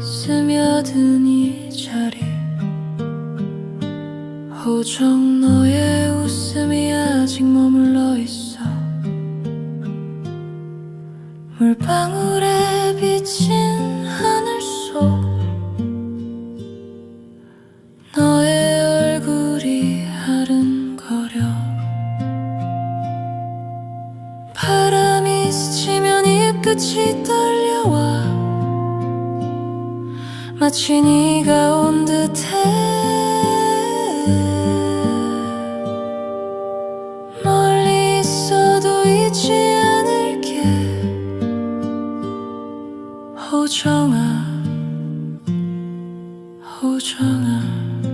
스며든 이 자리. 호정 너의 웃음이 아직 머물러 있어. 물방울에 비친 하늘 속. 너의 얼굴이 아른거려. 바람이 스치면 이 끝이 떨려 마치 네가 온 듯해. 멀리 있어도 잊지 않을게. 호정아 호정아